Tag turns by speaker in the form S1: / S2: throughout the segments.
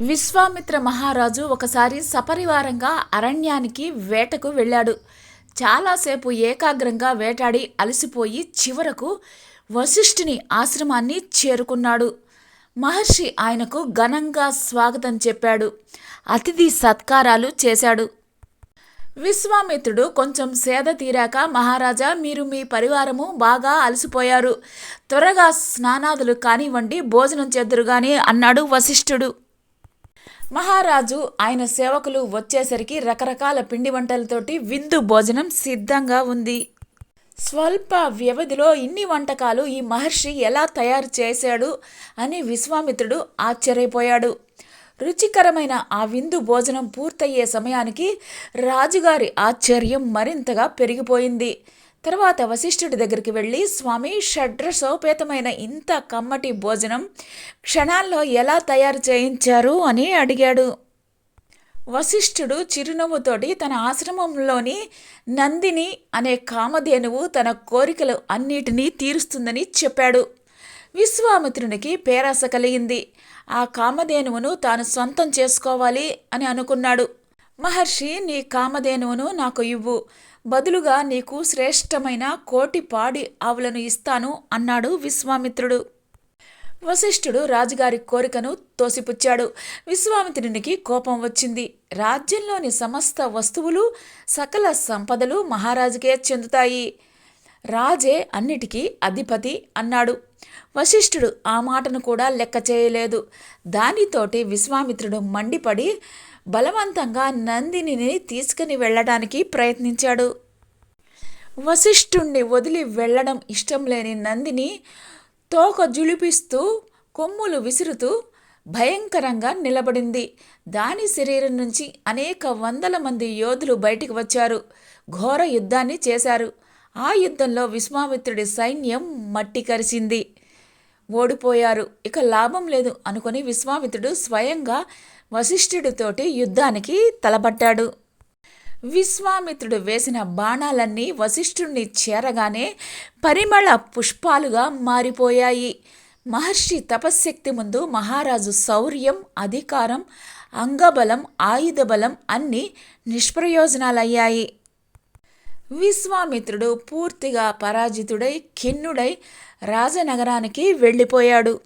S1: విశ్వామిత్ర మహారాజు ఒకసారి సపరివారంగా అరణ్యానికి వేటకు వెళ్ళాడు. చాలాసేపు ఏకాగ్రంగా వేటాడి అలసిపోయి చివరకు వశిష్ఠుని ఆశ్రమాన్ని చేరుకున్నాడు. మహర్షి ఆయనకు ఘనంగా స్వాగతం చెప్పాడు. అతిథి సత్కారాలు చేశాడు. విశ్వామిత్రుడు కొంచెం సేద తీరాక మహారాజా మీరు మీ పరివారము బాగా అలసిపోయారు. త్వరగా స్నానాదులు కానివ్వండి భోజనం చేద్దరుగాని అన్నాడు వశిష్ఠుడు. మహారాజు ఆయన సేవకులు వచ్చేసరికి రకరకాల పిండి వంటలతోటి విందు భోజనం సిద్ధంగా ఉంది. స్వల్ప వ్యవధిలో ఇన్ని వంటకాలు ఈ మహర్షి ఎలా తయారు చేశాడు అని విశ్వామిత్రుడు ఆశ్చర్యపోయాడు. రుచికరమైన ఆ విందు భోజనం పూర్తయ్యే సమయానికి రాజుగారి ఆశ్చర్యం మరింతగా పెరిగిపోయింది. తర్వాత వశిష్ఠుడి దగ్గరికి వెళ్ళి స్వామి షడ్రసోపేతమైన ఇంత కమ్మటి భోజనం క్షణాల్లో ఎలా తయారు చేయించారు? అని అడిగాడు. వశిష్ఠుడు చిరునవ్వుతోటి తన ఆశ్రమంలోని నందిని అనే కామధేనువు తన కోరికలు అన్నిటినీ తీరుస్తుందని చెప్పాడు. విశ్వామిత్రునికి పేరాస కలిగింది. ఆ కామధేనువును తాను సొంతం చేసుకోవాలి అని అనుకున్నాడు. మహర్షి నీ కామధేనువును నాకు ఇవ్వు. బదులుగా నీకు శ్రేష్టమైన కోటి పాడి ఆవులను ఇస్తాను అన్నాడు విశ్వామిత్రుడు. వశిష్ఠుడు రాజుగారి కోరికను తోసిపుచ్చాడు. విశ్వామిత్రునికి కోపం వచ్చింది. రాజ్యంలోని సమస్త వస్తువులు సకల సంపదలు మహారాజుకే చెందుతాయి. రాజే అన్నిటికీ అధిపతి అన్నాడు. వశిష్ఠుడు ఆ మాటను కూడా లెక్క చేయలేదు. దానితోటి విశ్వామిత్రుడు మండిపడి బలవంతంగా నందినిని తీసుకుని వెళ్ళడానికి ప్రయత్నించాడు. వశిష్ఠుణ్ణి వదిలి వెళ్ళడం ఇష్టం లేని నందిని తోక జులిపిస్తూ కొమ్ములు విసురుతూ భయంకరంగా నిలబడింది. దాని శరీరం నుంచి అనేక వందల మంది యోధులు బయటికి వచ్చారు. ఘోర యుద్ధాన్ని చేశారు. ఆ యుద్ధంలో విశ్వామిత్రుడి సైన్యం మట్టి కరిసింది. ఓడిపోయారు. ఇక లాభం లేదు అనుకుని విశ్వామిత్రుడు స్వయంగా వశిష్ఠుడితోటి యుద్ధానికి తలబట్టాడు విశ్వామిత్రుడు వేసిన బాణాలన్నీ వశిష్ఠుణ్ణి చేరగానే పరిమళ పుష్పాలుగా మారిపోయాయి. మహర్షి తపశ్శక్తి ముందు మహారాజు శౌర్యం అధికారం అంగబలం ఆయుధబలం అన్నీ నిష్ప్రయోజనాలయ్యాయి. విశ్వామిత్రుడు పూర్తిగా పరాజితుడై ఖిన్నుడై రాజనగరానికి వెళ్ళిపోయాడు.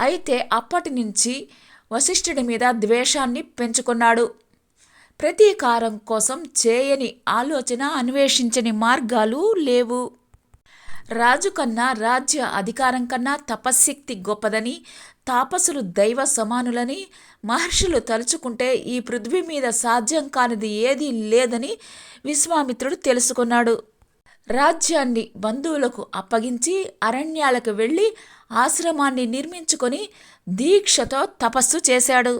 S1: అయితే అప్పటి నుంచి వశిష్ఠుడి మీద ద్వేషాన్ని పెంచుకున్నాడు. ప్రతీకారం కోసం చేయని ఆలోచన అన్వేషించని మార్గాలు లేవు. రాజు కన్నా రాజ్య అధికారం కన్నా తపశ్శక్తి గొప్పదని తాపసులు దైవ సమానులని మహర్షులు తలుచుకుంటే ఈ పృథ్వీ మీద సాధ్యం కానిది ఏదీ లేదని విశ్వామిత్రుడు తెలుసుకున్నాడు. రాజ్యాన్ని బంధువులకు అప్పగించి అరణ్యాలకు వెళ్ళి ఆశ్రమాన్ని నిర్మించుకొని దీక్షతో తపస్సు చేశాడు.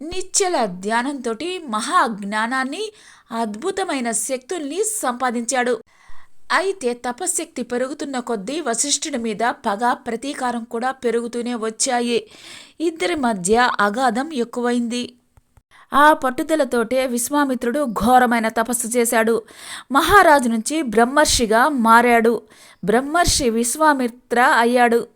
S1: నిశ్చల ధ్యానంతో మహాజ్ఞానాన్ని అద్భుతమైన శక్తుల్ని సంపాదించాడు. అయితే తపశ్శక్తి పెరుగుతున్న కొద్దీ వశిష్ఠుడి మీద పగ ప్రతీకారం కూడా పెరుగుతూనే వచ్చాయి. ఇద్దరి మధ్య అగాధం ఎక్కువైంది. ఆ పట్టుదలతోటే విశ్వామిత్రుడు ఘోరమైన తపస్సు చేశాడు. మహారాజు నుంచి బ్రహ్మర్షిగా మారాడు. బ్రహ్మర్షి విశ్వామిత్ర అయ్యాడు.